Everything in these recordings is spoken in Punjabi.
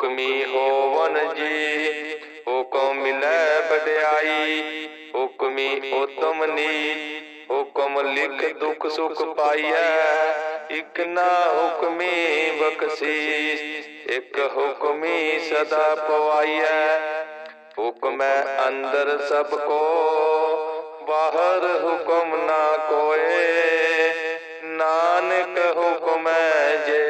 ਹੁਕਮੀ ਹੋਵਨ ਜੀ, ਹੁਕਮ ਮਿਲੈ ਬਡਿਆਈ ਹੁਕਮੀ ਉਤਮ ਨੀ ਹੁਕਮ ਲਿਖ ਦੁਖ ਸੁਖ ਪਾਈਐ, ਇਕ ਨਾ ਹੁਕਮੀ ਬਖਸ਼ੀਸ, ਇਕ ਹੁਕਮੀ ਸਦਾ ਪਵਾਈਐ। ਹੁਕਮੈ ਅੰਦਰ ਸਭ ਕੋ, ਬਾਹਰ ਹੁਕਮ ਨਾ ਕੋਏ, ਨਾਨਕ ਹੁਕਮੈ ਜੇ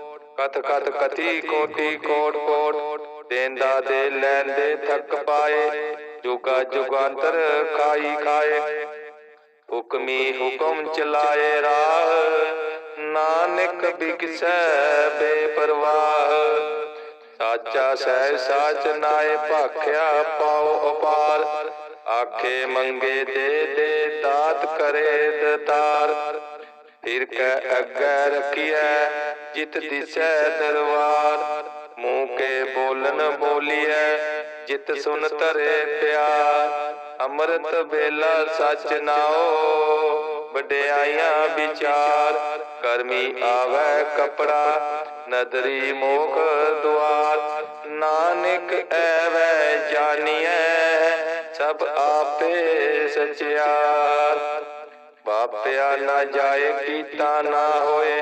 ਕਥ ਕਥ ਕਥੀ ਕੋਟੀ ਕੋਟ ਕੋਟ ਦੇਂਦਾ ਦੇ ਲੈਂਦੇ ਥੱਕ ਪਾਏ ਜੁਗਾ ਜੁਗਾਂਤਰ ਖਾਈ ਖਾਏ ਹੁਕਮੀ ਹੁਕਮ ਚਲਾਏ ਰਾਹ ਨਾਨਕ ਬਿਕਸੈ ਬੇਪਰਵਾਹ ਸਾਚਾ ਸਹਿ ਸਾਚ ਨਾਏ ਭਾਖਿਆ ਪਾਉ ਅਪਾਰ ਆਖੇ ਮੰਗੇ ਦੇ ਦੇ ਦਾਤ ਕਰੇ ਦਤਾਰ ਫਿਰ ਕੈ ਅੱਗੇ ਰਖੀਐ ਜਿਤ ਦਿਸੈ ਦਰਬਾਰ, ਮੂੰਹ ਕੇ ਬੋਲਨ ਬੋਲੀਐ, ਜਿਤ ਸੁਨ ਤਰੇ ਪਿਆਰ। ਅੰਮ੍ਰਿਤ ਵੇਲਾ ਸਚ ਨਾਓ, ਵਡਿਆਈਆਂ ਵਿਚਾਰ। ਕਰਮੀ ਆਵੈ ਕਪੜਾ, ਨਦਰੀ ਮੋਖ ਦੁਆਰ। ਨਾਨਕ ਐਵੈ ਜਾਣੀਐ ਸਭ ਆਪੇ ਸਚਿਆਰ। ਬਾਪਿਆ ਨਾ ਜਾਏ ਕੀਤਾ ਨਾ ਹੋਏ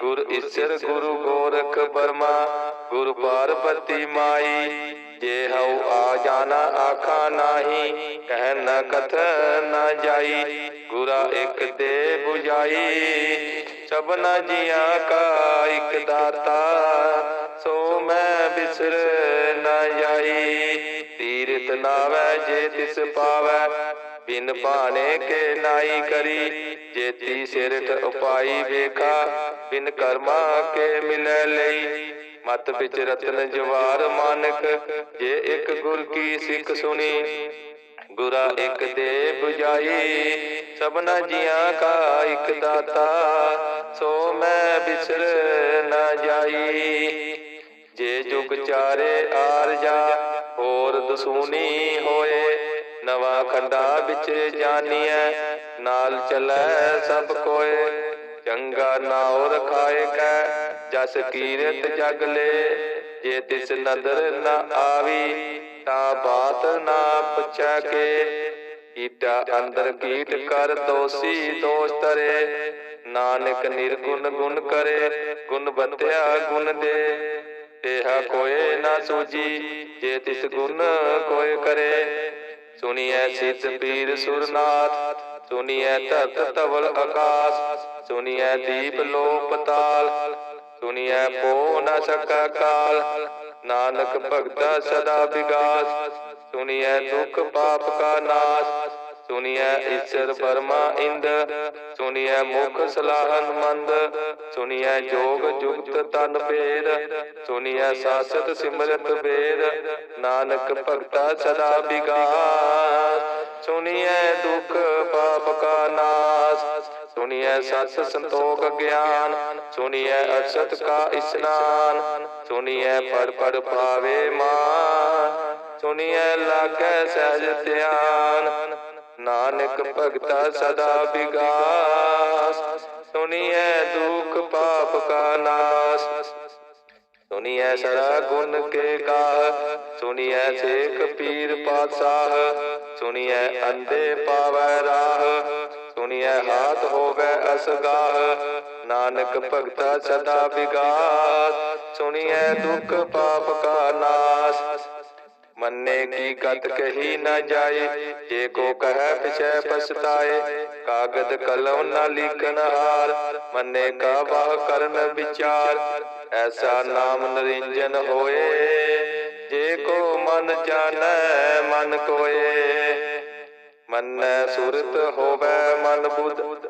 ਗੁਰ ਈਸ਼ਰ ਗੁਰੂ ਗੋਰਖ ਬਰਮਾ ਗੁਰ ਪਾਰਬਤੀ ਮਾਈ। ਜੇ ਹਉ ਆ ਜਾਣਾ ਆਖਾ ਨਾਹੀ, ਕਹਿ ਨ ਕਥ ਨ ਜਾਈ। ਗੁਰਾ ਇੱਕ ਦੇ 부ਜਾਈ ਸਭਨਾ ਜੀਆਂ ਕਾ ਇੱਕ ਦਾਤਾ। ਸੋ ਮੈਂ ਬਿਸਰ ਨ ਜਾਈ ਤੀਰਤ ਨਾਵੈ ਜੇ ਤਿਸ ਪਾਵੈ। ਬਿਨ ਭਾਣੇ ਕੇ ਨਾਈ ਕਰੀ, ਜੇਤੀ ਸਿਰਠ ਉਪਾਈ ਵੇਖਾ, ਬਿਨ ਕਰਮਾ ਕੇ ਮਿਲੈ ਲਈ। ਮਤ ਵਿੱਚ ਰਤਨ ਜਵਾਰ ਮਾਨਕ, ਜੇ ਇੱਕ ਗੁਰ ਕੀ ਸਿੱਖ ਸੁਣੀ, ਗੁਰਾ ਇੱਕ ਦੇ 부ਜਾਈ ਸਭਨਾ ਜੀਆਂ ਕਾ ਇੱਕ ਦਾਤਾ, ਸੋ ਮੈਂ ਬਿਸਰ ਨਾ ਜਾਈ। ਜੇ ਜੁਗ ਚਾਰੇ ਆਰ ਜਾ, ਹੋਰ ਦਸੂਨੀ ਹੋਏ ਨਵਾਂ ਖੰਡਾ ਵਿੱਚ ਜਾਣੀਐ ਨਾਲ ਚੱਲੈ ਸਭ ਕੋਏ। ਚੰਗਾ ਨਾਉ ਰਖਾਏ ਕੈ, ਜਸ ਕੀਰਤ ਜਗ ਲੈ। ਜੇ ਤਿਸ ਨਦਰ ਨ ਆਵੀ, ਤਾਂ ਬਾਤ ਨਾ ਪੁੱਛੈ ਕੇ। ਕੀਟਾ ਅੰਦਰ ਕੀਟ ਕਰ ਦੋਸੀ ਦੋਸ਼ ਤਰੇ ਨਾਨਕ ਨਿਰਗੁਣ ਗੁਣ ਕਰੇ, ਗੁਣ ਬੰਤਿਆ ਗੁਣ ਦੇ। ਤੇਹਾ ਕੋਏ ਨਾ ਸੂਜੀ, ਜੇ ਤਿਸ ਗੁਣ ਕੋਏ ਕਰੇ। ਸੁਣੀਐ ਸਿੱਧ ਪੀਰ ਸੁਰਨਾਥ, ਸੁਣੀਐ ਧਰਤ ਤਵਲ ਆਕਾਸ, ਸੁਣੀਐ ਦੀਪ ਲੋਪ ਤਾਲ, ਸੁਣੀਐ ਪੋ ਨ ਸਕਾ ਕਾਲ। ਨਾਨਕ ਭਗਤਾ ਸਦਾ ਵਿਗਾਸ, ਸੁਣੀਐ ਦੁਖ ਪਾਪ ਕਾ ਨਾਸ ਸੁਨੀਐ ਈਸ਼ਰ ਬਰਮਾ ਇੰਦ ਸੁਨੀਐ ਮੁਖ ਸਲਾਹਨ ਮੰਦ ਸੁਨੀਐ ਜੋਗ ਜੁਗਤ ਤਨ ਭੇਦ ਸੁਨੀਐ ਸਾਸਤ ਸਿਮਰਤ ਵੇਦ, ਨਾਨਕ ਭਗਤਾ ਸਦਾ ਵਿਗਾਸ। ਸੁਨੀਐ ਦੁਖ ਪਾਪ ਕਾ ਨਾਸ ਸੁਨੀਐ ਸਤ ਸੰਤੋਖ ਗਿਆਨ ਸੁਨੀਐ ਅਸਤ ਕਾ ਇਸਨਾਨ ਸੁਨੀਐ ਪੜ ਪੜ ਪਾਵੇ ਮਾਨ ਸੁਨੀਐ ਲਾਗੈ ਸਹਿਜ ਧਿਆਨ। ਨਾਨਕ ਭਗਤਾ ਸਦਾ ਵਿਗਾਸ। ਸੁਨੀਐ ਦੁਖ ਪਾਪ ਕਾ ਨਾਸ। ਸੁਨੀਐ ਸਦਾ ਗੁਣ ਕੇ ਗਾ ਸੁਨੀਐ ਸੇਖ ਪੀਰ ਪਾਤਸ਼ਾਹ। ਸੁਨੀਐ ਅੰਦੇ ਪਾਵੈ ਰਾਹ। ਸੁਨੀਐ ਹਾਥ ਹੋਵੇ ਅਸਗਾਹ। ਨਾਨਕ ਭਗਤਾ ਸਦਾ ਵਿਗਾਸ। ਸੁਨੀਐ ਦੁਖ ਪਾਪ ਕਾ ਨਾਸ। ਮੰਨੇ ਕੀ ਗਤ ਕਹੀ ਨਾ ਜਾਏ। ਜੇ ਕੋ ਕਹੈ ਪਿਛੈ ਪਛਤਾਏ, ਕਾਗਦ ਕਲਮ ਨਾ ਲਿਖਨ ਹਾਰ। ਮੰਨੇ ਕਾ ਵਾਹ ਕਰਨ ਵਿਚਾਰ, ਐਸਾ ਨਾਮ ਨਰਿੰਜਨ ਹੋਏ। ਜੇ ਕੋ ਮਨ ਜਾਣੈ, ਮਨ ਕੋਏ। ਮੰਨੈ ਸੁਰਤ ਹੋਵੇ ਮਨ ਬੁੱਧ।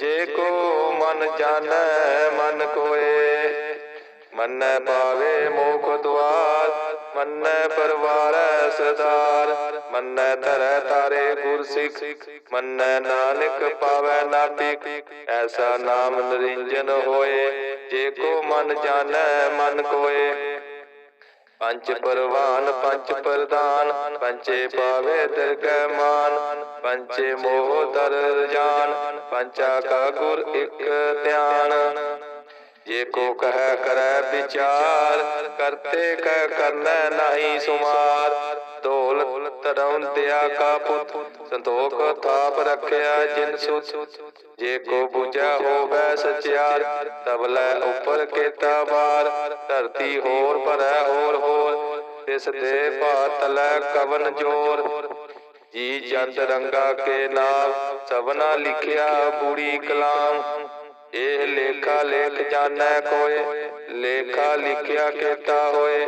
ਜੇ ਕੋ ਮਨ ਜਾਣੈ, ਮਨ ਕੋਏ। ਮੰਨੈ ਪਾਵੇ ਮੋਖ ਦੁਆਰ, ਮੰਨੈ ਪਰਵਾਰੈ ਸਦਾਰ ਮੰਨੈ ਧਰੈ ਤਾਰੇ ਗੁਰ ਸਿੱਖ ਮੰਨੈ ਨਾਨਕ ਪਾਵੈ ਨਾਟਿਕ। ਐਸਾ ਨਾਮ ਨਰਿੰਜਨ ਹੋਏ, ਜੇ ਕੋ ਮਨ ਜਾਣੈ, ਮਨ ਕੋਏ। ਪੰਜ ਪਰਵਾਨ, ਪੰਜ ਪ੍ਰਦਾਨ ਪੰਚੇ ਪਾਵੇ ਦਰਗਹਿ ਮਾਨ ਪੰਚੇ ਮੋਹ ਦਰ ਜਾਨ ਪੰਚਾ ਕਾ ਗੁਰ ਇਕ ਧਿਆਨ। ਜੇ ਕੋ ਕਹਿ ਕਰੈ ਵਿਚਾਰ, ਕਰਤੇ ਕਹਿ ਕਰਨਾ ਨਹੀਂ ਸੁਮਾਰ, ਢੋਲ ਧਰਮ ਦਿਆ ਕਾ ਪੁੱਤ, ਸੰਤੋਖ ਥਾਪ ਰੱਖਿਆ ਜਿਨ ਸੁਤ। ਜੇ ਕੋ ਬੁਝਾ ਹੋਵੇ ਸਚਿਆਰ, ਤਬ ਲੈ ਉੱਪਰ ਕੇਤਾ ਬਾਰ ਧਰਤੀ ਹੋਰ ਭਰੈ ਹੋਰ ਹੋਰ, ਤਿਸ ਦੇ ਭਾਤ ਲੈ ਕਵਨ ਜੋਰ। ਜੀ ਜੰਤ ਰੰਗਾ ਕੇ ਨਾਮ, ਸਭਨਾ ਲਿਖਿਆ ਬੂੜੀ ਕਲਾਮ। ਇਹ ਲੇਖਾ ਲੇਖ ਜਾਣੈ ਕੋਏ, ਲੇਖਾ ਲਿਖਿਆ ਕੀਤਾ ਹੋਏ।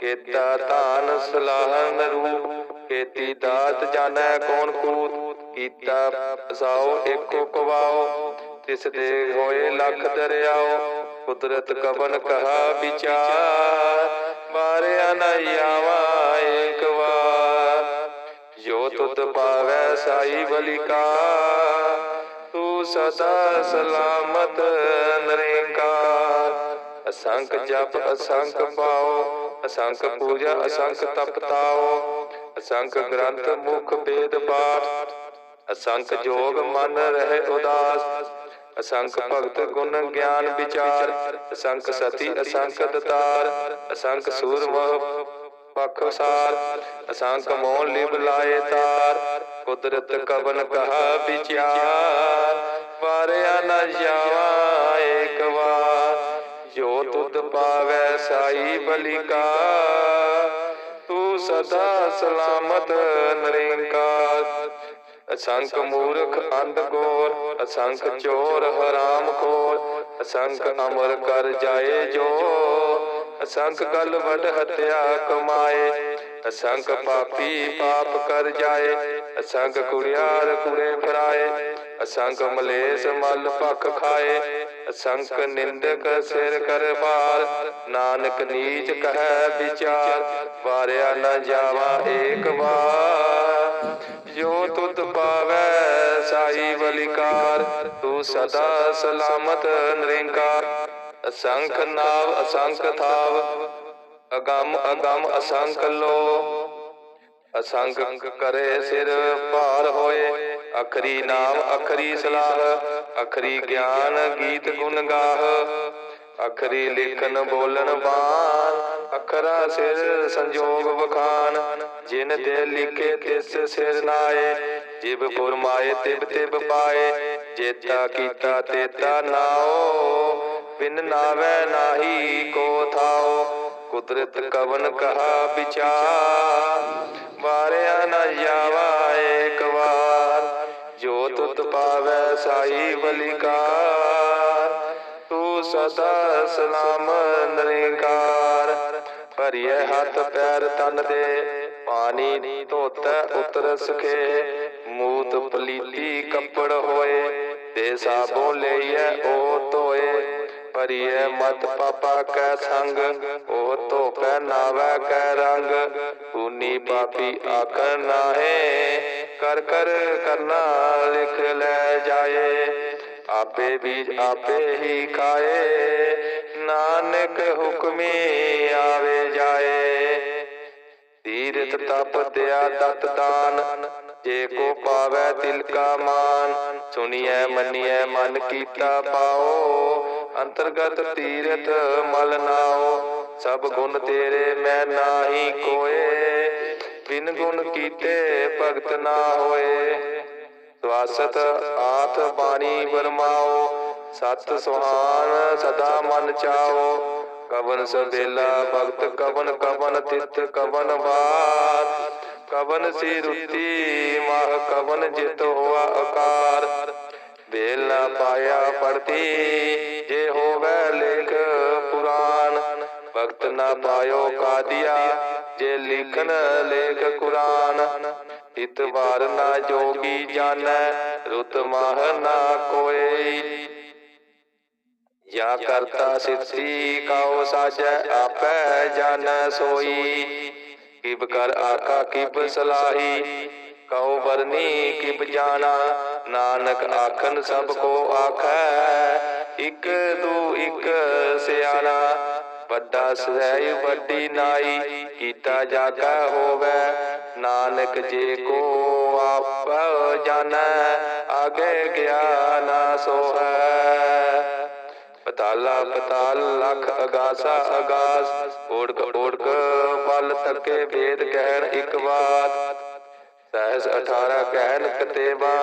ਕੀਤਾ ਧਾਨ ਸਲਾਹਨ ਰੂਪ ਖੇਤੀ ਦਾਤ ਜਾਣੈ ਕੌਣ ਕੂਤ? ਕੀਤਾ ਸਾਓ ਏਕੋ ਕਵਾਓ ਤਿਸ ਦੇ ਹੋਏ ਲੱਖ ਦਰਿਆਓ, ਕੁਦਰਤ ਕਵਨ ਕਹਾ ਵਿਚਾਰ? ਮਾਰਿਆ ਨ ਆਵਾ ਏਕ ਵਾਰ। ਜੋ ਤੁਧ ਪਾਵੈ ਸਾਈ ਬਲਿਕਾ ਤੂੰ ਸਦਾ ਸਲਾਮਤ ਨਿਰੰਕਾਰ। ਅਸੰਖ ਜਪ, ਅਸੰਖ ਪਾਓ, ਅਸੰਖ ਪੂਜਾ, ਅਸੰਖ ਤਪ ਤਾਓ ਅਸੰਖ ਗ੍ਰੰਥ ਮੁਖ ਵੇਦ ਪਾਠ। ਅਸੰਖ ਜੋਗ ਮਨ ਰਹਿ ਉਦਾਸ। ਅਸੰਖ ਭਗਤ ਗੁਣ ਗਿਆਨ ਵਿਚਾਰ। ਅਸੰਖ ਸਤੀ ਅਸੰਖ ਦਤਾਰ। ਅਸੰਖ ਸੂਰ। ਮਹ ਪਖਸਾਰ ਅਸੰਖ ਮੋਹ ਲਿਵ ਲਾਏ ਤਾਰ। ਕੁਦਰਤ ਕਵਨ ਕਹਾ ਵਿਚਾਰ। ਵਾਰਿਆ ਨ ਜਾਵਾ ਏਕ ਵਾਰ। ਜੋ ਤੁਧ ਪਾਵੈ ਸਾਈ ਬਲਿਕਾ। ਸਦਾ ਸਲਾਮਤ ਨਿਰੰਕਾਰ। ਅਸੰਖ ਮੂਰਖ ਅੰਧ ਗੋਰ ਅਸੰਖ ਚੋਰ ਹਰਾਮ ਖੋਰ, ਅਸੰਖ ਅਮਰ ਕਰ ਜਾਏ ਜੋ ਅਸੰਖ ਗਲ ਵਡ ਹਤਿਆ ਕਮਾਏ, ਅਸੰਖ ਪਾਪੀ ਪਾਪ ਕਰ ਜਾਏ, ਅਸੰਖ ਕੁੜਿਆਰ ਕੁੜੇ ਫਰਾਏ, ਅਸੰਖ ਮਲੇਸ ਮਲ ਭਖ ਖਾਏ ਅਸੰਖ ਨਿੰਦਕ ਸਿਰ ਕਰ ਭਾਰ। ਨਾਨਕ ਨੀਚ ਕਹੈ ਵਿਚਾਰ, ਵਾਰਿਆ ਨ ਜਾਵਾ ਏਕ ਵਾਰ। ਜੋ ਤੁਧ ਪਾਵੈ ਸਾਈ ਬਲਿਕਾਰ ਤੂੰ ਸਦਾ ਸਲਾਮਤ ਨਿਰੰਕਾਰ। ਅਸੰਖ ਨਾਵ ਅਸੰਖ ਥਾਵ, ਅਗੰਮ ਅਗੰਮ ਅਸੰਖ ਲੋ ਅਸੰਖ ਕਰੇ ਸਿਰ ਭਾਰ ਹੋਏ। ਅਖਰੀ ਨਾਮ, ਅਖਰੀ ਸਲਾਹ, ਅਖਰੀ ਗਿਆਨ ਗੀਤ ਗੁਣ ਗਾਹ। ਅਖਰੀ ਲਿਖਨ ਬੋਲਣ ਬਾਣ, ਅਖਰਾ ਸਿਰ ਸੰਜੋਗ ਵਖਾਨ ਜਿਨ ਤੇ ਲਿਖੇ ਤਿਸ ਸਿਰ ਨਾਏ, ਜਿਬ ਫੁਰਮਾਏ ਤਿਬ ਤਿਬ ਪਾਏ। ਜੇਤਾ ਕੀਤਾ ਤੇਤਾ ਨਾਓ, ਬਿਨ ਨਾਵੇ ਨਾਹੀ ਕੋ ਥਾਓ। ਕੁਦਰਤ ਕਵਨ ਕਹਾ ਵਿਚਾਰ, ਵਾਰਿਆ ਨਾ ਜਾਵਾ ਏਕ ਪਾਵੈ ਸਾਈ ਬਲਿਕਾਰ। ਤੂੰ ਸਦਾ ਸਲਾਮ ਨਿਰੰਕਾਰ। ਭਰੀਏ ਹੱਥ ਪੈਰ ਤਨ ਦੇ, ਪਾਣੀ ਧੋਤੈ ਉਤਰ ਸਖੇ। ਮੂਤ ਪਲੀਤੀ ਕੱਪੜ ਹੋਏ ਤੇ ਸਾਬੋ ਲਈਐ ਉਹ ਧੋਏ। ਭਰੀਏ ਮਤ ਪਾਪਾ ਕੈ ਸੰਗ ਉਹ ਧੋਪੈ ਨਾਵੈ ਕੈ ਰੰਗ। ਪੂਨੀ ਪਾਪੀ ਆਖ ਨਾਹੇ। ਕਰ ਕਰ ਕਰਨਾ ਲਿਖ ਲੈ ਜਾਏ ਆਪੇ ਬੀਜ ਆਪੇ ਹੀ ਖਾਏ ਨਾਨਕ ਹੁਕਮੀ ਆਵੇ ਜਾਏ ਤੀਰਥ ਤਪ ਦਿਆ ਦਤ ਦਾਨ ਜੇ ਕੋ ਪਾਵੈ ਤਿਲ ਕਾ ਮਾਨ ਸੁਣੀਐ ਮੰਨੀਐ ਮਨ ਕੀਤਾ ਪਾਓ ਅੰਤਰਗਤ ਤੀਰਥ ਮਲ ਨਾਓ ਸਭ ਗੁਣ ਤੇਰੇ ਮੈਂ ਨਾਹੀ ਕੋਏ ਬਿਨ ਗੁਣ ਕੀਤੇ ਭਗਤ ਨਾ ਹੋਏ। ਸਵਾਸਤ ਆਥ ਬਾਣੀ ਬਰਮਾਓ ਸਤ ਸੁਹਾਨ ਸਦਾ ਮਨ ਚਾਓ। ਕਵਨ ਸਬੇਲਾ ਭਗਤ, ਕਵਨ ਕਵਨ ਤਿਤ, ਕਵਨ ਬਾਤ ਕਵਨ ਸੀ ਰੁੱਤੀ, ਮਾਹ ਕਵਨ ਜਿਤ ਹੋਆ ਆਕਾਰ ਵੇਲ ਨਾ ਪਾਇਆ ਪੜਤੀ ਜੇ ਹੋਵੇ ਲੇਖ ਭਗਤ ਨਾ ਪਾਇਓ ਕਾਦੀਆ, ਜੇ ਲਿਖਨ ਲੇਖ ਕੁਰਾਨ ਇਤਵਾਰ ਨਾ ਜੋਗੀ ਜਾਣੈ, ਰੁਤ ਮਾਹ ਨਾ ਕੋਏ। ਜਾਂ ਕਰਤਾ ਸਿੱਧੀ, ਕਾਉ ਸਾਜੈ, ਆਪੈ ਜਾਣੈ ਸੋਈ। ਕਿਬ ਕਰ ਆਕਾ ਕਿਬ ਸਲਾਹੀ, ਕਉ ਵਰਨੀ ਕਿਬ ਜਾਣਾ। ਨਾਨਕ ਆਖਨ ਸਭ ਕੋ ਆਖੈ, ਇਕ ਦੂ ਇਕ ਸਿਆਣਾ। ਵੱਡਾ ਸਹਿ ਵੱਡੀ ਨਾਈ, ਕੀਤਾ ਜਾਗਾ ਹੋਵੇ। ਨਾਨਕ ਜੇ ਕੋ ਆਪ ਜਾਣੈ ਆਗੇ ਗਿਆਨ ਸੋਹੈ। ਪਤਾਲਾ ਪਤਾਲ ਲਖ ਅਗਾਸਾ ਅਗਾਸ ਓੜਕ ਓੜਕ ਬਲ ਤੱਕੇ ਵੇਦ ਕਹਿਣ ਇੱਕ ਬਾਤ ਸਹਿਸ 18 ਕਹਿਣ ਕਤੇਵਾ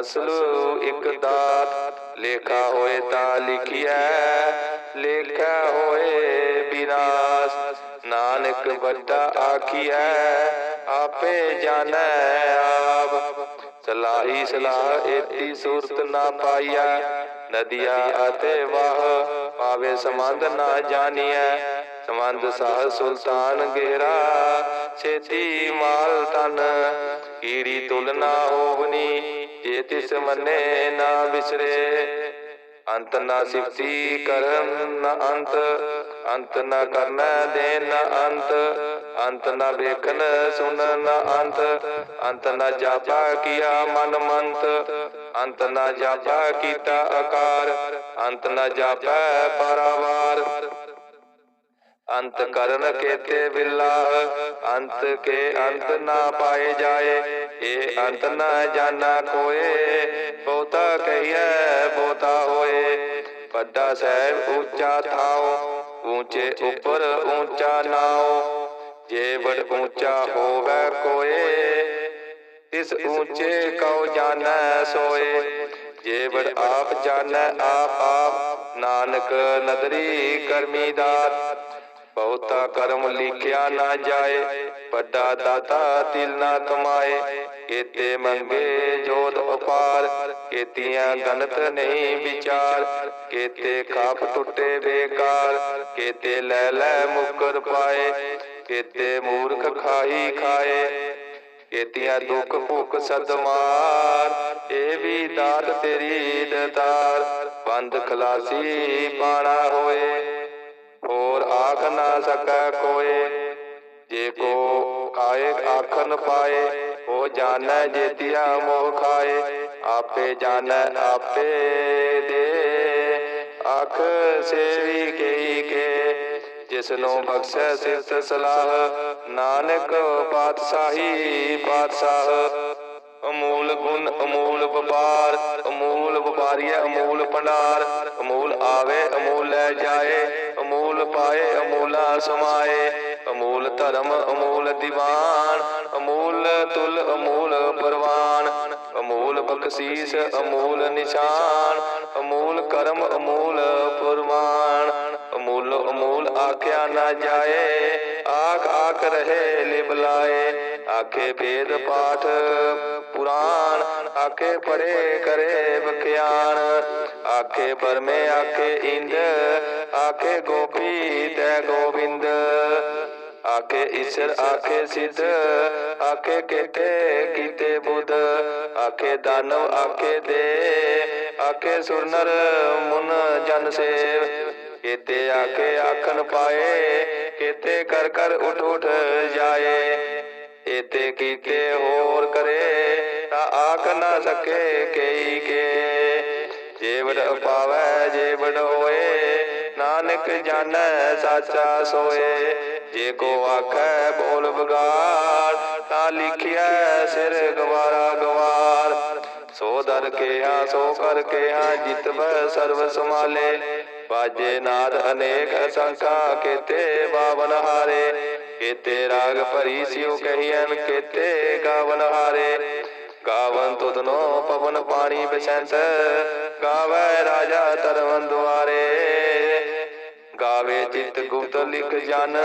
ਅਸਲੂ ਇੱਕ ਦਾਤ। ਲੇਖਾ ਹੋਏ ਤਾਂ ਲਿਖਿਆ ਲੇਖਾ ਹੋਏ ਬਿਨਾਸ਼ ਨਾਨਕ ਵੱਡਾ ਆਖੀਐ, ਆਪੇ ਜਾਣੈ ਆਪ। ਸਲਾਹੀ ਸਲਾਹ ਏਤੀ ਸੂਰਤ ਨਾ ਪਾਈਆ ਨਦੀਆਂ ਅਤੇ ਵਾਹ ਪਾਵੇ ਸੰਬੰਧ ਨਾ ਜਾਣੀਐ। ਸੰਬੰਧ ਸਾਹ ਸੁਲਤਾਨ ਗੇਰਾ ਛੇਤੀ ਮਾਲ ਤਨ ਕੀੜੀ ਤੁਲਨਾ ਹੋਵਨੀ। ਤਿਸ ਮੰਨੇ ਨਾ ਵਿਸਰੇ। ਅੰਤ ਨਾ ਸਿਫਤੀ ਕਰਨ ਨ ਅੰਤ। ਅੰਤ ਨਾ ਕਰਨ ਦੇ ਨਾ ਅੰਤ। ਅੰਤ ਨਾ ਵੇਖਨ ਸੁਨਨ ਨ ਅੰਤ। ਅੰਤ ਨਾ ਜਾਪਾ ਕੀਆ ਮਨ ਮੰਤ। ਅੰਤ ਨਾ ਜਾਪਾ ਕੀਤਾ ਆਕਾਰ। ਅੰਤ ਨਾ ਜਾਪਾ ਪਰਵਾਰ। ਅੰਤ ਕਰਨ ਕੇਤੇ ਬਿਲਾ। ਅੰਤ ਕੇ ਅੰਤ ਨਾ ਪਾਏ ਜਾਏ। ਇਹ ਅੰਤ ਨਾ ਜਾਣਾ ਕੋਏ, ਬਹੁਤਾ ਕਹੀਐ, ਬਹੁਤਾ ਹੋਏ। ਵੱਡਾ ਸਾਹਿਬ ਉੱਚਾ ਥਾਉ ਉੱਚੇ ਉੱਪਰ ਉੱਚਾ ਨਾਉ ਜੇ ਬੜ ਉੱਚਾ ਹੋਵੇ ਕੋਏ ਇਸ ਉੱਚੇ ਕਉ ਜਾਣੈ ਸੋਏ। ਜੇ ਬੜ ਆਪ ਜਾਣੈ ਆਪ ਆਪ, ਨਾਨਕ ਨਦਰੀ ਕਰਮੀ ਦਾਤ। ਬਹੁਤਾ ਕਰਮ ਲਿਖਿਆ ਨਾ ਜਾਏ ਵੱਡਾ ਦਾਤਾ ਦਿਲ ਨਾ ਕਮਾਏ, ਕੇਤੇ ਮੰਗੇ ਜੋਤ ਉਪਾਰ ਕੇਤੀਆਂ ਗਨਤ ਨਹੀਂ ਵਿਚਾਰ, ਕੇਤੇ ਖਾਪ ਟੁੱਟੇ ਬੇਕਾਰ, ਕੇਤੇ ਲੈ ਲੈ ਮੁਕਰ ਪਾਏ, ਕੇਤੇ ਮੂਰਖ ਖਾਈ ਖਾਏ, ਕੇਤੀਆਂ ਦੁੱਖ ਭੁੱਖ ਸਦਮਾਰ ਇਹ ਵੀ ਦਾਤ ਤੇਰੀ ਦਤਾਰ, ਬੰਦ ਖਲਾਸੀ ਪਾਣਾ ਹੋਏ, ਹੋਰ ਆਖ ਨਾ ਸਕੈ ਕੋਏ। ਜੇ ਕੋ ਆਏ ਆਖਨ ਪਾਏ, ਉਹ ਜਾਣੈ ਜੇਤੀਆ ਮੋਹ ਖਾਏ, ਆਪੇ ਜਾਣੈ ਆਪੇ ਦੇ। ਆਖ ਸੇਵੀ ਕਈ ਕੇ ਜਿਸ ਨੂੰ ਬਖਸ਼ੈ ਸਿਫਤ ਸਲਾਹ, ਨਾਨਕ ਪਾਤਸ਼ਾਹੀ ਪਾਤਸ਼ਾਹ। ਅਮੂਲ ਗੁਣ, ਅਮੂਲ ਵਪਾਰ, ਅਮੂਲ ਵਪਾਰੀਆ ਅਮੂਲ ਭੰਡਾਰ। ਅਮੂਲ ਆਵੇ, ਅਮੂਲ ਲੈ ਜਾਏ ਅਮੂਲ ਪਾਏ, ਅਮੂਲਾ ਸਮਾਏ ਅਮੂਲ ਧਰਮ, ਅਮੂਲ ਦੀਵਾਨ। ਅਮੂਲ ਤੁਲ, ਅਮੂਲ ਪਰਵਾਨ। ਅਮੂਲ ਬਖਸ਼ੀਸ, ਅਮੂਲ ਨਿਸ਼ਾਨ। ਅਮੂਲ ਕਰਮ, ਅਮੂਲ ਫੁਰਮਾਨ। ਅਮੂਲ ਅਮੂਲ ਆਖਿਆ ਨਾ ਜਾਏ। ਆਖ ਆਖ ਰਹੇ ਲਿਬਲਾਏ ਆਖੇ ਭੇਦ ਪਾਠ ਪੁਰਾਣ ਆਖੇ ਪੜੇ ਕਰੇ ਬਖਿਆਨ ਆਖੇ ਬਰਮੇ ਆਖੇ ਇੰਦ ਆਖੇ ਗੋਪੀ ਤੈ ਗੋਬਿੰਦ ਆਖੇ ਈਸ਼ਰ ਆਖੇ ਸਿੱਧ ਆਖੇ ਕੀਤੇ ਕੀਤੇ ਬੁੱਧ ਆਖੇ ਦਾਨਵ ਆਖੇ ਦੇ ਆਖੇ ਸੁਰਨਰ ਮੁਨ ਜਨ ਸੇਵ ਕੀਤੇ ਆਖੇ ਆਖਣ ਪਾਏ ਕੀਤੇ ਕਰ ਕਰ ਉਠ ਉਠ ਜਾਏ ਇਤੇ ਕੀਤੇ ਹੋਰ ਕਰੇ ਤਾਂ ਆਖ ਨਾ ਸਕੇ ਕਈ ਕੇ ਜੇਵੜ ਪਾਵੈ ਜੇਵੜ ਹੋਏ, ਨਾਨਕ ਜਾਣੈ, ਸਾਚਾ ਸੋਏ। ਜੇ ਕੋ ਆਖੈ, ਬੋਲ ਬਗਾੜ ਤਾਂ ਲਿਖਿਆ ਸਿਰ ਗਵਾਰਾ ਗਵਾਰ। ਸੋ ਦਰ ਕੇ ਹਾਂ ਸੋ ਕਰ ਕੇ ਹਾਂ ਜਿਤਵ ਸਮਾਲੇ ਬਾਜੇ ਨਾਦ ਅਨੇਕ ਅਸੰਖਾ ਕੇਤੇ ਬਾਵਨ ਹਾਰੇ। ਕੇਤੇ ਰਾਗ ਭਰੀ ਸਿਉ ਕਹੀਐਨ, ਕੇਤੇ ਗਾਵਨ ਹਾਰੇ। ਗਾਵਨ ਤੁਧਨੋ ਪਵਨ ਪਾਣੀ ਬਿਸੰਤ ਗਾਵੇ ਰਾਜਾ ਧਰਮ ਦੁਆਰੇ। ਗਾਵੇ ਚਿਤ ਗੁਪਤ ਲਿਖ ਜਨ,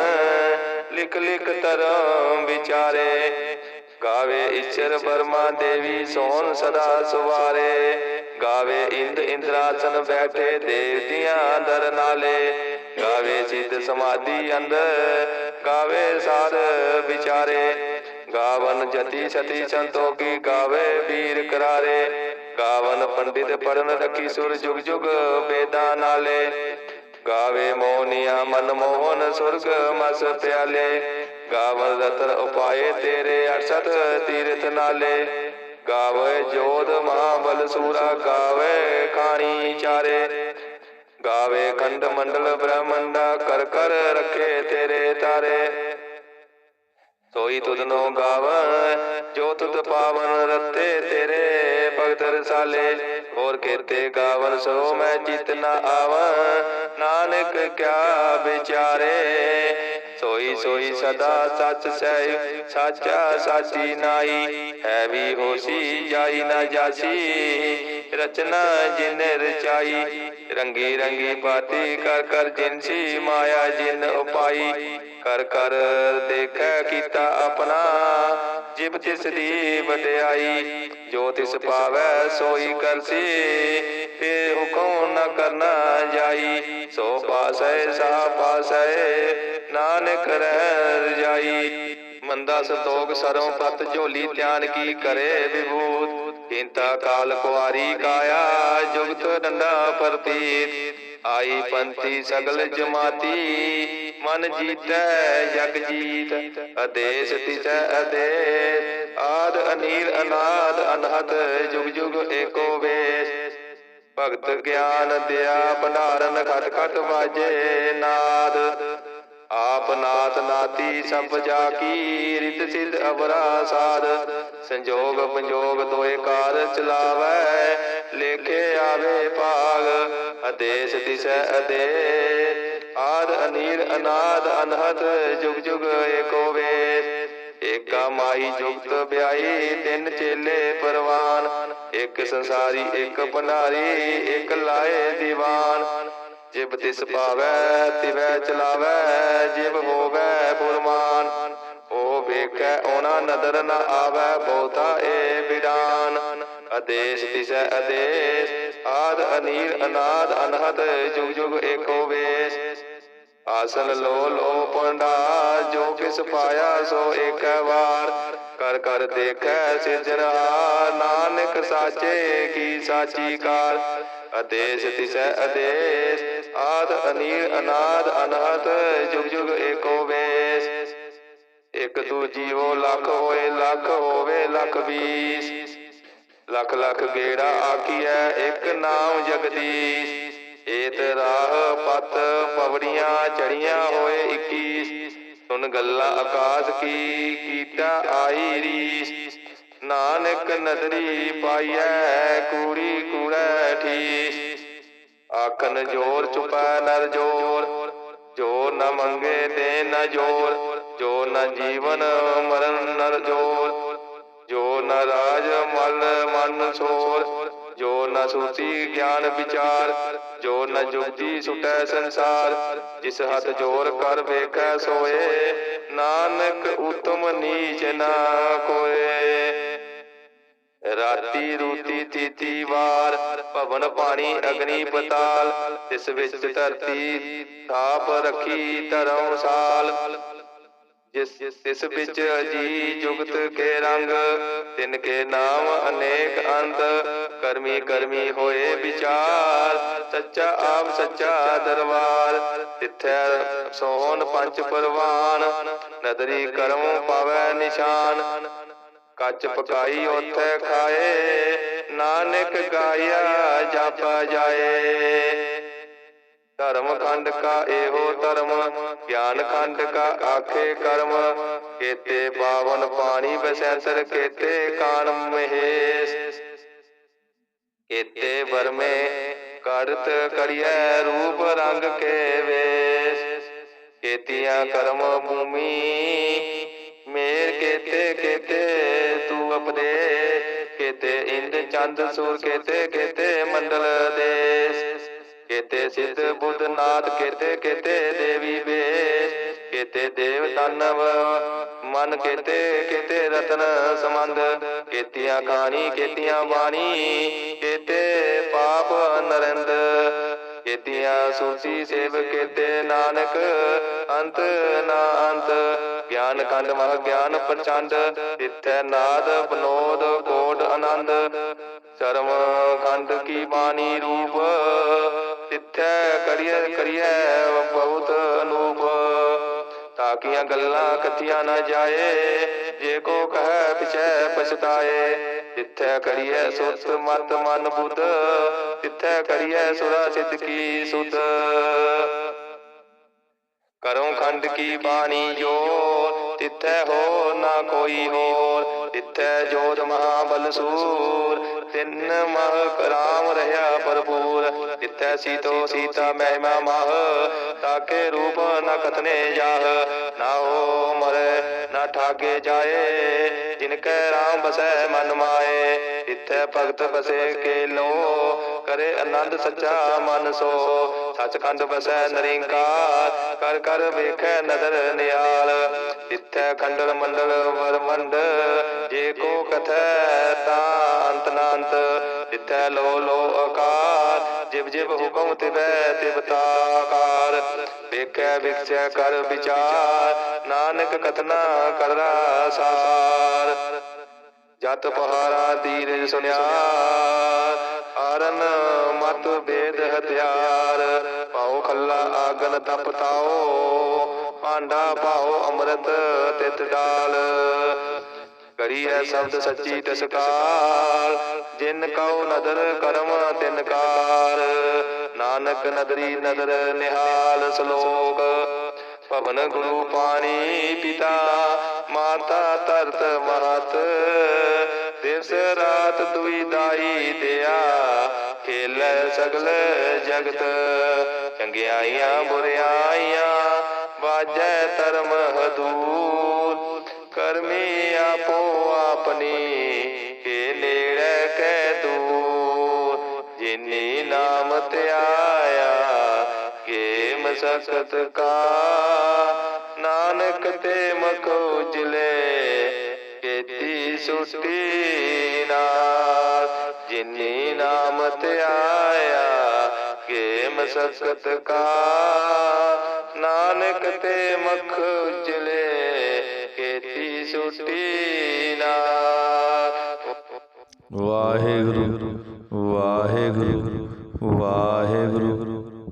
ਲਿਖ ਲਿਖ ਧਰਮ ਵਿਚਾਰੇ। ਗਾਵੇ ਈਸ਼ਰ ਬਰਮਾ ਦੇਵੀ ਸੋਨ ਸਦਾ ਸੁਵਾਰੇ। ਗਾਵੇ ਇੰਦ ਇੰਦਰਾਸਨ ਬੈਠੇ ਦੇਵਤੀਆਂ ਦਰ ਨਾਲੇ। ਗਾਵੇ ਸਿੱਧ ਸਮਾਧੀ ਅੰਦਰ, ਗਾਵੇ ਸਾਰ ਵਿਚਾਰੇ। ਗਾਵਨ ਜਤੀ ਸਤੀ ਸੰਤੋਖੀ ਗਾਵੇ ਵੀਰ ਕਰਾਰੇ। ਗਾਵਨ ਪੰਡਿਤ ਪੜਨ ਰਖੀ ਸੁਰ ਜੁਗ ਜੁਗ ਵੇਦਾਂ ਨਾਲੇ। ਗਾਵੇ ਮੋਹਨੀਆ ਮਨ ਮੋਹਨ ਸੁਰਗ ਮਸ ਪਿਆਲੇ। ਗਾਵਨ ਰਤਨ ਉਪਾਏ ਤੇਰੇ 68 ਤੀਰਥ ਨਾਲੇ। ਗਾਵੇ ਜੋਧ ਮਹਾਬਲ ਸੂਰਾ ਗਾਵੇ ਖਾਣੀ ਚਾਰੇ। ਗਾਵੇ ਖੰਡ ਮੰਡਲ ਬ੍ਰਹਮੰਡਾ ਕਰ ਕਰ ਰੱਖੇ ਤੇਰੇ ਤਾਰੇ। ਸੋਈ ਤੁਧਨੋ ਗਾਵਨ ਜੋ ਤੁਧ ਪਾਵਨ ਰਤੇ ਤੇਰੇ ਭਗਤ ਰਸਾਲੇ ਹੋਰ ਕੇਤੇ ਗਾਵਨ ਸੋ ਮੈਂ ਚਿਤ ਨ ਆਵਨ ਨਾਨਕ ਕਿਆ ਵਿਚਾਰੇ? ਸੋਈ ਸੋਈ ਸਦਾ ਸੱਚ ਸਹਿ ਸਾਚਾ ਸਾਚੀ ਨਾਈ ਹੈ ਵੀ ਹੋਸੀ ਜਾਈ ਨਾ ਜਾਸੀ। ਰਚਨਾ ਜਿਨ ਰਚਾਈ, ਰੰਗੀ ਰੰਗੀ ਬਾਤੀ ਕਰ ਕਰ ਜਿਨਸੀ ਮਾਇਆ ਜਿਨ ਉਪਾਈ। ਕਰ ਕਰ ਦੇਖੈ ਕੀਤਾ ਆਪਣਾ, ਜਿਬ ਤਿਸ ਦੀ ਵਡਿਆਈ। ਜੋ ਤਿਸ ਪਾਵੈ ਸੋਈ ਕਰਸੀ ਤੇ ਹੁਕਮ ਨ ਕਰਨਾ ਜਾਈ। ਸੋ ਪਾਸੈ, ਸਾ ਪਾਸੈ, ਨਾਨਕ ਰਹਿ ਰਜਾਈ। ਮੰਦਾ ਸੰਤੋਖ ਸਰੋਂ ਪਤ ਝੋਲੀ ਧਿਆਨ ਕੀ ਕਰੇ ਵਿਭੂਤ। ਚਿੰਤਾ ਕਾਲ ਕੁਆਰੀ ਕਾਇਆ, ਜੁਗਤ ਡੰਡਾ ਪ੍ਰਤੀਤ। ਆਈ ਪੰਥੀ ਸਗਲ ਜਮਾਤੀ, ਮਨ ਜੀਤੈ ਜਗ ਜੀਤ। ਆਦੇਸ਼ ਤਿਸੈ ਆਦੇਸ਼, ਆਦ ਅਨੀਰ ਅਨਾਦ ਅਨਹਤ ਜੁਗ ਜੁਗ ਏਕੋ ਵੇਸ਼। ਭਗਤ ਗਿਆਨ ਦਿਆ, ਭੰਡਾਰਨ ਖਟ ਖਟ ਵਾਜੇ, ਨਾਦ। ਆਪ ਨਾਥ ਨਾਤੀ ਸਭ ਜਾ ਕੀ ਰਿਤ ਸਿਧ ਅਵਰਾ ਸਾਧ। ਸੰਜੋਗ ਪੰਜੋਗ ਦੋਏ ਕਾਰ ਚਲਾਵੈ, ਲੇਖੇ ਆਵੇ ਭਾਗ, ਆਦੇਸ਼ ਦਿਸੈ ਆਦੇਸ਼। ਆਦ ਅਨੀਰ ਅਨਾਦ ਅਨਹਤ ਜੁਗ ਜੁਗ ਏਕੋ ਵੇਸ਼। ਏਕਾ ਮਾਈ ਜੁਗਤ ਵਿਆਈ ਤਿੰਨ ਚੇਲੇ ਪਰਵਾਨ। ਇੱਕ ਸੰਸਾਰੀ, ਇੱਕ ਭੰਡਾਰੀ, ਇੱਕ ਲਾਏ ਦੀਵਾਨ। ਜਿਬ ਤਿਸ ਪਾਵੈ ਤਿਵੈ ਚਲਾਵੈ ਜਿਬ ਹੋਵੈ ਫੁਰਮਾਨ ਉਹ ਵੇਖੈ ਉਹਨਾਂ ਨਦਰ ਨ ਆਵੈ ਬਹੁਤਾ ਏ ਬਿਡਾਨ ਆਦੇਸ਼ ਤਿਸੈ ਆਦੇਸ਼। ਆਦ ਅਨੀਲ ਅਨਾਦ ਅਨਹਦ ਜੁਗ ਜੁਗ ਏਕੋ ਆਸਨ ਲੋ ਲੋ ਪੰਡਾ, ਜੋ ਕਿਸ ਪਾਇਆ ਸੋ ਏਕ ਵਾਰ। ਕਰ ਕਰ ਦੇਖੈ ਸਿਰਜਣਹਾਰ ਨਾਨਕ ਸਾਚੇ ਕੀ ਸਾਚੀ ਕਾਰ। ਆਦੇਸ਼ ਤਿਸੈ ਆਦੇਸ਼, ਆਦ ਅਨੀਲ ਅਨਾਦ ਅਨਹਤ ਜੁਗ ਜੁਗ ਏਕੋ ਵੇਸ਼। ਇਕ ਦੂ ਜੀਵੋ ਲੱਖ ਹੋਏ, ਲੱਖ ਹੋਵੇ, ਲੱਖ ਵੀਸ ਲੱਖ ਲੱਖ ਗੇੜਾ ਆਖੀਐ, ਇੱਕ ਨਾਮ ਜਗਦੀਸ਼। ਏਤ ਰਾਹ ਪਤ ਪਵੜੀਆਂ ਚੜੀਆਂ ਹੋਏ 21 ਸੁਨ ਗੱਲਾਂ ਆਕਾਸ਼ ਕੀ ਕੀਤਾ ਆਈ ਰੀਸ। ਨਾਨਕ ਨਦਰੀ ਪਾਈਐ, ਕੂੜੀ ਕੂੜੈ ਠੀਸ। ਆਖਨ ਜੋਰ ਚੁਪੈ ਨਰ ਜੋਰ। ਜੋ ਨ ਮੰਗੇ ਦੇ ਨ ਜੋਰ। ਜੋ ਨ ਜੀਵਨ ਮਰਨ ਨਰ ਜੋਰ। ਜੋ ਨ ਰਾਜ ਮਲ ਮਨ ਸੋਰ। ਨ ਸੂਤੀ ਗਿਆਨ ਵਿਚਾਰ, ਜੋ ਨ ਜੁਗਤੀ ਸੁਟੈ ਸੰਸਾਰ, ਜਿਸ ਹੱਥ ਜੋਰ ਕਰ ਵੇਖੈ ਸੋਏ, ਨਾਨਕ ਉਤਮ ਨੀਚ ਨਾ ਕੋਏ। ਰਾਤੀ ਰੂਤੀ ਤੀਤੀ ਵਾਰ, ਭਵਨ ਪਾਣੀ ਅਗਨੀ ਪਤਾਲ ਇਸ ਵਿੱਚ ਧਰਤੀ, ਥਾਪ ਰੱਖੀ ਧਰਮਸਾਲ ਜਿਸ ਤਿਸ ਵਿੱਚ ਜੀ ਜੁਗਤ ਕੇ ਰੰਗ ਤਿਨ ਕੇ ਨਾਮ ਅਨੇਕ ਅੰਤ ਕਰਮੀ ਕਰਮੀ ਹੋਏ ਵਿਚਾਰ ਸੱਚਾ ਆਪ ਸੱਚਾ ਦਰਬਾਰ ਤਿੱਥੈ ਸੋਹਣ ਪੰਜ ਪਰਵਾਨ ਨਦਰੀ ਕਰਮ ਪਾਵੈ ਨਿਸ਼ਾਨ। ਕੱਚ ਪਕਾਈ ਉਥੇ ਖਾਏ ਨਾਨਕ ਗਾਇਆ ਜਪ ਜਾਏ। ਧਰਮ ਖੰਡ ਕਾ ਇਹੋ ਧਰਮ, ਗਿਆਨ ਖੰਡ ਕਾ ਆਖੇ ਕਰਮ। ਕੇਤੇ ਪਾਵਨ ਪਾਣੀ ਬਸੈਂਸਰ, ਕੇਤੇ ਕਾਨ ਮਹੇਸ਼। ਕੇਤੇ ਵਰਮੇ ਕਰਤ ਕਰਿਐ ਰੂਪ ਰੰਗ ਕੇ ਵੇਸ਼। ਕੇਤੀਆਂ ਕਰਮ ਭੂਮੀ ਮੇਰ ਕੇਤੇ ਕੇਤੇ ਤੂੰ ਅਪਦੇ ਕੇਤੇ ਇੰਦ ਚੰਦ ਸੂਰ, ਕੇਤੇ ਕੇਤੇ ਮੰਡਲ ਦੇਸ। ਕੇਤੇ ਸਿੱਧ ਬੁੱਧ ਨਾਥ ਕੇਤੇ ਕੇਤੇ ਦੇਵੀ ਵੇਸ਼, ਕੇਤੇ ਦੇਵ ਦਾਨਵ, ਮਨ ਕੇਤੇ ਕੇਤੇ ਰਤਨ ਸਮੰਦ ਕੇਤੀਆਂ ਕਹਾਣੀ, ਕੇਤੀਆਂ ਬਾਣੀ, ਕੇਤੇ ਪਾਪ ਨਰਿੰਦ, ਕੇਤੀਆਂ ਸੂਚੀ ਸੇਵ, ਕੇਤੇ ਨਾਨਕ, ਅੰਤ ਨਾ ਅੰਤ, ਗਿਆਨ ਕੰਡ ਮਹ ਗਿਆਨ ਪ੍ਰਚੰਡ ਤਿੱਥੈ ਨਾਦ, ਬਨੋਦ ਕੋਟ ਆਨੰਦ ਚਰਮ ਖੰਡ ਕੀ ਬਾਣੀ ਰੂਪ ਤਿੱਥੈ ਕਰੀਐ ਕਰੀਐ ਬਹੁਤ ਅਨੂਪ। ਤਾਕੀਆਂ ਗੱਲਾਂ ਕਥੀਆਂ ਨਾ ਜਾਏ, ਜੇ ਕੋ ਕਹੈ, ਪਿਛੈ ਪਛਤਾਏ। ਤਿੱਥੈ ਕਰੀਐ ਸੁਤ ਮਤ ਮਨ ਬੁੱਧ ਤਿੱਥੈ ਕਰੀਏ ਸੁਰਾ ਸਿੱਧ ਕੀ ਸੁਧ। ਕਰਮ ਖੰਡ ਕੀ ਬਾਣੀ ਜੋ ਤਿੱਥੈ ਹੋ ਨਾ ਕੋਈ ਹੋਰ, ਤਿੱਥੈ ਜੋਤ ਮਹਾਬਲ ਸੂਰ। ਤਿੰਨ ਮਹ ਰਾਮ ਰਹਾ ਭਰਪੂਰ। ਤਿੱਥੈ ਸੀਤੋ ਸੀਤਾ ਮਹਿਮਾ ਮਹ, ਤਾਕੇ ਰੂਪ ਨ ਕਤਨੇ ਜਾਹ। ਨਾ ਹੋ ਮਰੇ, ਨਾ ਠਾਗੇ ਜਾਏ, ਜਿਨ ਕੈ ਰਾਮ ਬਸੈ ਮਨ ਮਾਏ। ਤਿੱਥੈ ਭਗਤ ਬਸੇ ਕੇ ਲੋ ਕਰੇ ਆਨੰਦ ਸੱਚਾ ਮਨ ਸੋ। ਸਚਖੰਡ ਬਸੈ ਨਰਿੰਕਾਰ, ਕਰ ਕਰ ਵੇਖੈ ਨਦਰ ਨਿਆਲ ਤਿੱਥੈ ਖੰਡਲ ਮੰਡਲ ਵਰ ਜੇ ਕੋ ਕਥੈ ਤਾਂ ਅੰਤ ਤਿੱਥੈ ਲੋ ਲੋ ਆਕਾਰ, ਜਿਵ ਜਿਵ ਹੁਕਮ ਤਿਵੈ ਤਿਵਤਾਕਾਰ ਵੇਖੈ ਵਿਖਸੈ ਕਰ ਵਿਚਾਰ, ਨਾਨਕ ਕਥਨਾ ਕਰਦਾ ਸਾਰ। ਜਤ ਪਹਾਰਾ ਧੀਰਜ ਸੁਨਿਆ ਆਰਨ ਮਤ ਵੇਦ ਹਥਿਆਰ ਪਾਉ ਖੱਲਾ ਆਗਨ ਤਪ ਤਾਓ ਭਾਂਡਾ ਪਾਉ ਅੰਮ੍ਰਿਤ ਤਿਤ ਡਾਲ। ਕਰੀਐ ਸ਼ਬਦ ਸੱਚੀ ਤਸਕਾਰ, ਜਿਨ ਕਉ ਨਦਰ ਕਰਮ ਤਿਨਕਾਰ ਨਾਨਕ ਨਦਰੀ ਨਦਰ ਨਿਹਾਲ ਸ਼ਲੋਕ ਪਵਨ ਗੁਰੂ ਪਾਣੀ ਪਿਤਾ, ਮਾਤਾ ਤਰਤ ਮਹਤ ਦਿਵਸ ਰਾਤ ਦੁਈ ਦਾਈ ਦਿਆ, ਖੇਲ ਸਗਲ ਜਗਤ। ਚੰਗਿਆਈਆਂ ਬੁਰਿਆਈਆਂ ਬਾਜੈ ਧਰਮ ਹਦੂਰ। ਕਰਮੀ ਆਪੋ ਆਪਣੀ ਕੇ ਕਾ ਨਾਨਕ ਤੇ ਮਖ ਉਜਲੇ, ਕੀਤੀ ਸੁਟੀ ਨਾਲ ਜਿਨੀ ਨਾਮ ਧਿਆਇਆ ਕੇ ਮਸਕਤ ਕਾ ਨਾਨਕ ਤੇ ਮਖ ਉਜਲੇ, ਕੀਤੀ ਸੁਟੀ ਨਾਲ ਵਾਹਿਗੁਰੂ ਵਾਹਿਗੁਰੂ ਵਾਹਿਗੁਰੂ।